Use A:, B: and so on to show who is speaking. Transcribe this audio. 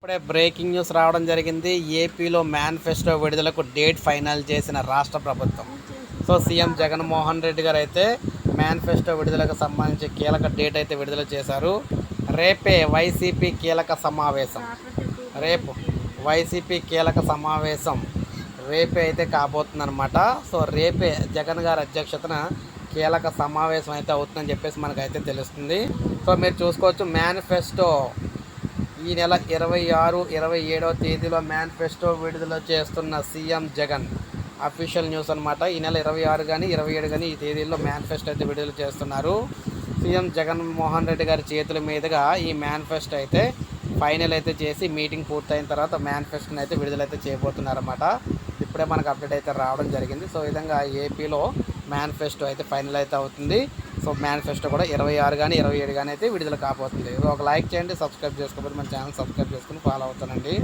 A: ఇప్పుడే breaking news రావడం జరిగింది. ఏపీలో మేనిఫెస్టో విడుదలకు డేట్ ఫైనల్ చేసిన రాష్ట్ర ప్రభుత్వం. సో సీఎం జగన్మోహన్ రెడ్డి గారు అయితే మేనిఫెస్టో విడుదలకు సంబంధించి కీలక డేట్ అయితే విడుదల చేశారు. రేపే వైసీపీ కీలక సమావేశం. రేపు వైసీపీ కీలక సమావేశం రేపే అయితే కాబోతుందన్నమాట. సో రేపే జగన్ గారి అధ్యక్షతన కీలక సమావేశం అయితే అవుతుందని చెప్పేసి మనకైతే తెలుస్తుంది. సో మీరు చూసుకోవచ్చు మేనిఫెస్టో ఈ నెల ఇరవై ఆరు ఇరవై ఏడవ తేదీలో మేనిఫెస్టో విడుదల చేస్తున్న సీఎం జగన్. అఫీషియల్ న్యూస్ అనమాట ఈ నెల ఇరవై ఆరు కానీ ఇరవై ఏడు కానీ ఈ తేదీల్లో మేనిఫెస్టో అయితే విడుదల చేస్తున్నారు. సీఎం జగన్మోహన్ రెడ్డి గారి చేతుల మీదుగా ఈ మేనిఫెస్టో అయితే ఫైనల్ అయితే చేసి మీటింగ్ పూర్తయిన తర్వాత మేనిఫెస్టోని అయితే విడుదలైతే చేయబోతున్నారన్నమాట. ఇప్పుడే మనకు అప్డేట్ అయితే రావడం జరిగింది. సో విధంగా ఏపీలో మేనిఫెస్టో అయితే ఫైనల్ అయితే అవుతుంది. సో మేనిఫెస్టో కూడా ఇరవై ఆరు కానీ ఇరవై ఏడు కానీ అయితే విడుదల కాబోతుంది. ఒక లైక్ చేయండి సబ్స్క్రైబ్ చేసుకోకపోతే మన ఛానల్ సబ్స్క్రైబ్ చేసుకుని ఫాలో అవుతానండి.